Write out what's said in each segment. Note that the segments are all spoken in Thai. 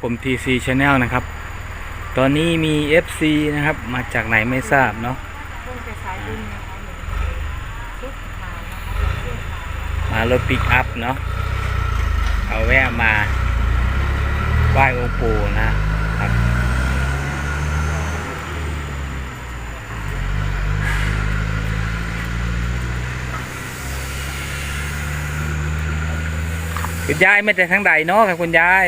ผม TC Channel นะครับ ตอนนี้มี FC นะครับ มาจากไหนไม่ทราบเนาะคงจะสายบุญนะคะหนูชุดขาวนะคะเสื้อขาวนะคะมารถปิกอัพเนาะ เอาแวะมาไหว้องค์ปู่นะครับคุณยายไม่แต่ทางใดเนาะครับคุณยาย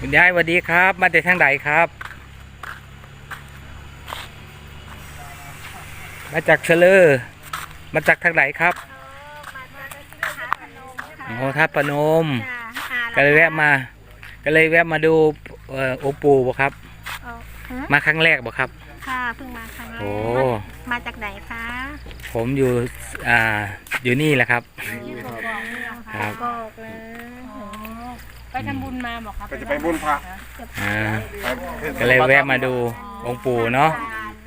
คุณยายสวัสดีครับ มาแต่ทางใดครับ มาจากเชลเลอร์มาจากทางไหนครับโอ้ท่าประนม ก็เลยแวะมา ก็เลยแวะมาดูเอ่อโอปูบ่ครับ มาครั้งแรกบ่ครับ ค่ะเพิ่งมาครั้งแรกโอ้มาจากไหนคะ ผมอยู่อ่าอยู่นี่แหละครับครับบอกเลย ไปทำบุญมาบอกครับก็จะไปบุญพระ อ่าไปก็เลยแวะมาดูองค์ปู่เนาะ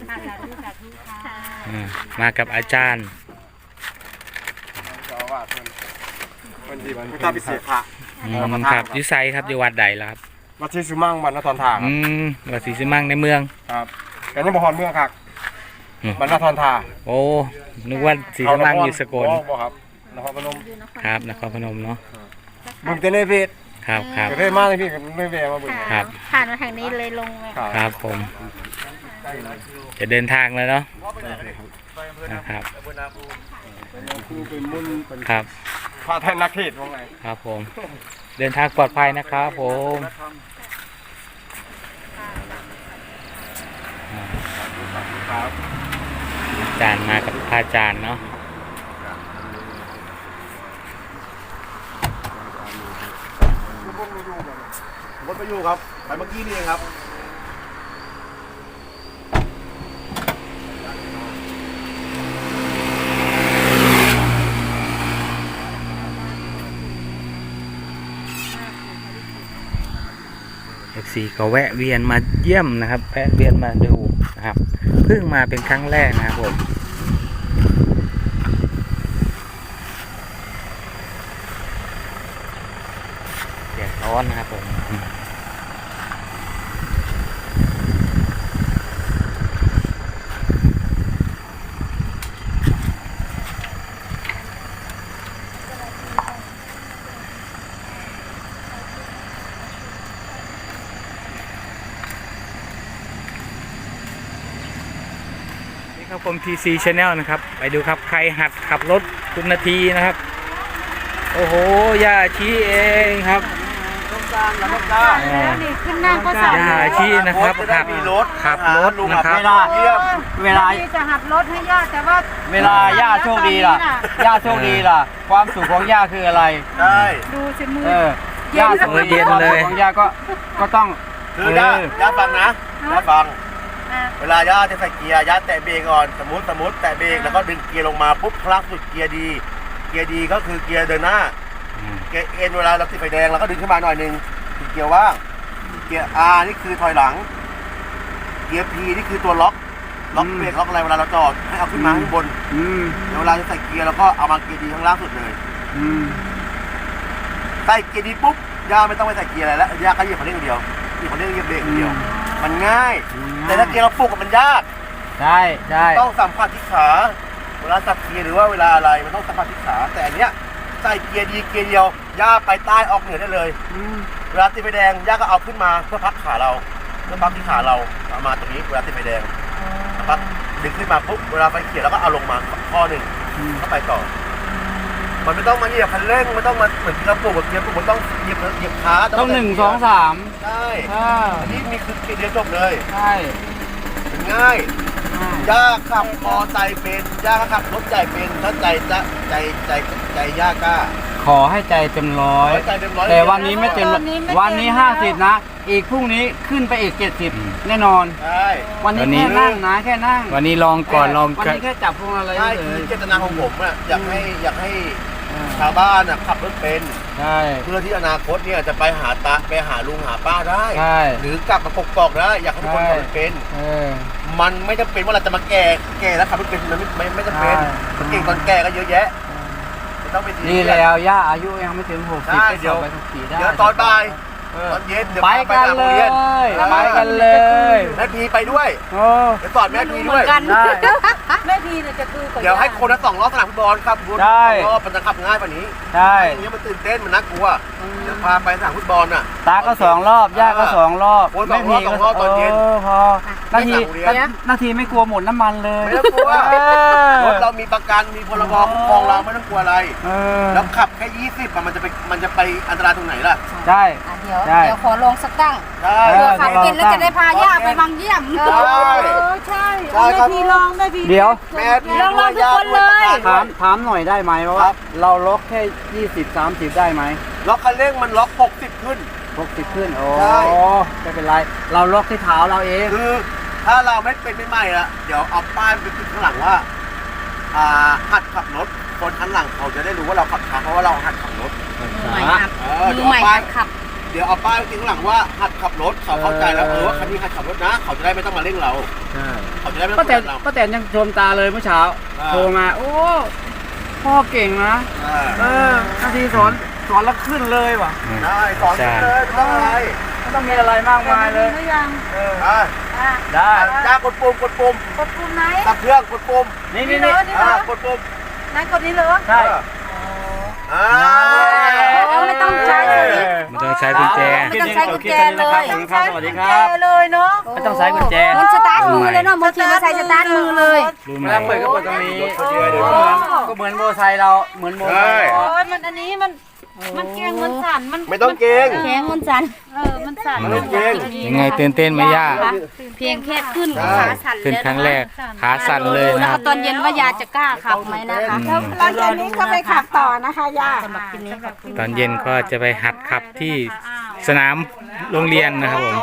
สาธุสาธุค่ะอืมมากับอาจารย์ เจ้าอาวาสเพิ่นเพิ่นที่พุทธพิเศษพระอืมครับอยุไซครับอยู่วัดใดล่ะครับ วัดที่สุมั่งวันนครทาครัอืบมวัดศรีสมังในเมือง ครับกันนี่บ่ฮอนเมืองครับอืม วันนครทาโอ้นึกว่าศรีสมังอยู่สกลบ่บ่ครับนครพนม ครับนครพนมเนาะบุญเตเนเวศ ครับครับประเทศมาเลยพี่กับเนเวศมาบุญครับ ผ่านมาทางนี้เลยลงเลยครับ ครับผม จะเดินทางแล้วเนาะนะครับคือเป็นบุญเป็นครับ พระแทนนักเทศน์ว่าไง ครับผม เดินทางปลอดภัยนะครับผมอ่าครับอาจารย์มากับพระอาจารย์เนาะ ไปอยู่ครับ ไปเมื่อกี้นี่เองครับเอฟซีก็แวะเวียนมาเยี่ยมนะครับ แวะเวียนมาดูนะครับ เพิ่งมาเป็นครั้งแรกนะครับผมแดดร้อนนะครับผม รับผม TC Channel นะครับ ไปดูครับใครหัดขับรถคุณนาทีนะครับ โอ้โหย่าชี้เองครับต้องการแล้วต้องการแล้วนี่ขึ้นนั่งก็สาย่าชี้นะครับขับมีรถขับรถลุงนะครับไม่ได้เยี่ยมเวลาที่จะหัดรถให้ย่าแต่ว่าเวลาย่าโชคดีล่ะย่าโชคดีล่ะ ความสุขของย่าคืออะไรใช่ดูสิมือเออย่าสุขเย็ดีนความเลสุยขของย่าก็ก็ต้องคือย่าเออย่าฟังนะย่าฟังอะ เวลาย่าจะใส่เกียร์ย่าแตะเบรกก่อนสมมติสมมติแตะเบรกแล้วก็ดึงเกียร์ลงมาปุ๊บคลักสุดเกียร์ดี เกียร์ดีก็คือเกียร์เดินหน้าอืมเกียร์เอ็นเวลาเราติดไฟแดงเราก็ดึงขึ้นมาหน่อยหนึงคือเกียร์ว่างเกียร์ R นี่คือถอยหลัง เกียร์ P นี่คือตัวล็อกล็อกเบรกล็อกอะไรเวลาเราจอดให้เอาขึ้นมาข้างบนอืมเดี๋ยวเวลาจะใส่เกียร์เราก็เอามาเกียร์ดีข้างล่างสุดเลยอืมใส่เกียร์ดีปุ๊บย่าไม่ต้องไปใส่เกียร์อะไรแล้วย่าก็เหยียบคันเร่งอย่างเดียวเหยียบคันเร่งเหยียบเบรกอย่างเดียวมั นง่าย แต่ถ้าเกียร์เราปลุกอะมันยาก ใช่ใช่ต้องสัมผัสที่ขา เวลาจับเกียร์หรือว่าเวลาอะไรมันต้องสัมผัสที่ขา แต่อันเนี้ยใส่เกียร์ดีเกียร์เดียวย่าไปใต้ออกเหนือได้เลยอืมเวลาติดไฟแดงย่าก็เอาขึ้นมาเพื่อพักขาเราเพื่อพักที่ขาเราเอามาตรงนี้เวลาติดไฟแดงพักดึงขึ้นมาปุ๊บเวลาไฟเขียวแล้วก็เอาลงมาข้อหนึ่งเข้าไปต่อ มันไม่ต้องมาเหยียบคันเร่งไม่ต้องมาเหมือนที่เราปลูกกับเกียร์ปลูกมันต้องเหยียบเหยียบขาต้องหนึ่งสองสามใช่อ่าอันนี้มีคือเกียร์เดียวจบเลยใช่มันง่ายอ่าย่าขับมอไซค์เป็นย่าก็ขับรถใหญ่เป็นถ้าใจจะใจใจใจย่ากล้าขอให้ใจเต็มร้อยไว้ใจเต็มร้อยแต่วันนี้ไม่เต็มร้อยวันนี้ห้าสิบนะ อีกพรุ่งนี้ขึ้นไปอีกเจ็ดสิบแน่นอนใช่วันนี้วันนี้แค่นั่งนะแค่นั่ง วันนี้ลองก่อนลองวันกันนี้แค่จับพวงอะไรใช่เฉคือยเจตนาของผมอะอยากให้อยากให้อ่า ชาวบ้านอะขับรถเป็นใช่ เพื่อที่อนาคตเนี่ยจะไปหาตาไปหาลุงหาป้าได้ ใช่หรือกลับมาปกปอกได้อยากให้ทุกคนขับรถเป็น เออ มันไม่จำเป็นว่าเราจะมาแก่แก่แล้วขับรถเป็นมันไม่ไม่ไม่จำเป็นใช่คนเก่งตอนแก่ก็เยอะแยะต้องไปทีนี่แล้วย่าอายุยังไม่ถึง60ได้ไปเดี๋ยว ไปขับขี่ได้ เดี๋ยวตอนบ่ายเออ ตอนเย็นเดี๋ยวไปพากันสามเลโรงยรีนไปกันเลย แม่พีไปด้วยโอ้ เดี๋ยวสอนแม่พีด้วยกันได้ แม่พีเนี่ยจะคือกับเดี๋ยวให้าคนละสองรอบสนามฟุตบอลครับคุณได้สองรอบมันจะขับง่ายกว่านี้ใช่ อย่างเงี้ยมันตื่นเต้นมันน่ากลัวเดี๋ยวพาไปสนามฟุตบอลน่ะ ตาก็สองรอบย่าก็สองรอบโอ้ยสองรอบแม่สองรอบตอนเย็นอพอนาทีไม่สั่งเรียนนาทีไม่กลัวหมดน้ำมันเลยไม่ต้องกลัวเออรถเรามีประกันมีพรบคุ้มครองเราไม่ต้องกลัวอะไร เออแล้วขับแค่ 20อะมันจะไปมันจะไปอันตรายตรงไหนล่ะได้ อะเดี๋ยวได้ เดี๋ยวขอลองสักตั้งได้เอเผื่ออ ขับเป็นแล้วจะได้พาย่าไปบางเยี่ยมได้เออใช่ใช่เอาครับแม่พีลองแม่พีเดี๋ยวแม่พีลองลองทุกคนเลย ถามถามหน่อยได้ไหมว่าครับเราล็อกแค่20 30ได้ไหมล็อกคันเร่งมันล็อก 60 ขึ้น 60 ขึ้น โอ้ใช่ ไม่เป็นไร เราล็อกที่เท้าเราเอง คือถ้าเราไม่เป็นไม่ใหม่ละเดี๋ยวเอาป้ายไปติดข้างหลังว่า อ่าหัดขับรถคนข้างหลังเขาจะได้รู้ว่าเราขับช้าเพราะว่าเราหัดขับรถ มือใหม่หัดเออมืเดี๋อยวใหม่เอาป้ายหัดขับ เดี๋ยวเอาป้ายไปติดข้างหลังว่าหัดขับรถเขาเข้าใจแล้วเออว่าคันนี้หัดขับรถนะ เขาจะได้ไม่ต้องมาเร่งเรา ใช่เขาจะได้ไม่ต้ป้าองแตมานเรา ป้าแตนยังชมตาเลยเมื่อเช้าอ่า โทรมา โอ้พ่อเก่งนะอ่าเออนาทีสอนสอนแล้วขึ้นเลยว่ะได้สอนกันเลยไม่ต้องอะไรไม่ต้องมีอะไรมากมายเลย หรือยังเอออ่าอะได้จ้ากดปุ่มกดปุ่มกดปุ่มไหน ตับเครื่องกดปุ่มนี่นี่นี่เหรนี่อนี่เหรอ่าอกดปุ่มไหนกดนี้เหรอใช่ อ่า เอาไม่ต้องใช้สวิตช์ ไม่ต้องใช้กุญแจ ไม่ต้องใช้กุญแจเลยขอบคุณครับสวัสดีครับเลยเนาะไม่ต้องใช้กุญแจมันสตาร์ทมือเลยเนาะบางทีมาใส่สตาร์ทมือเลยรู้เวไหมลาเปิดก็เปิดตรงนี้รถคนเดียวเดี๋ยวก็เหมือนโมอไซค์เราเหมือนโมอไซค์โอ้ยมันอันนี้มัน มันเกรงมันสั่นมันไม่ต้องเก่งแข็งมันสั่นเออมันสั่นไม่ต้องเกรง ยังไงตื่นเต้นไหมย่าเพียงแค่ขึ้นใช่ ขาสั่นขึ้นแล้วครั้งแรกขาสั่นเลยแล้นะวก็ตอนเย็นว่ายาจะกล้าขับไหมนะคะอืมหลังจากนี้ก็ไปขับต่อนะคะย่า สำหรับคลิปนี้ขอบคุณตอนเย็นก็จะไปหัดขับที่สนามโรงเรียนนะครับผม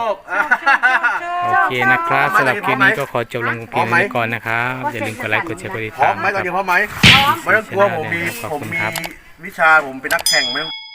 โอเคนะครับสำหรับคลิปนี้ก็ขอจบลงเพียงเท่านี้ก่อนนะครับอย่าลืมกดไลค์กดแชร์กดติดพร้อตามมไหมนะตอนคนี้รับพร้อมไหมไม่ต้องกลัวผมมีขอบผคุมณมีครับ วิชาผมเป็นนักแข่งไม่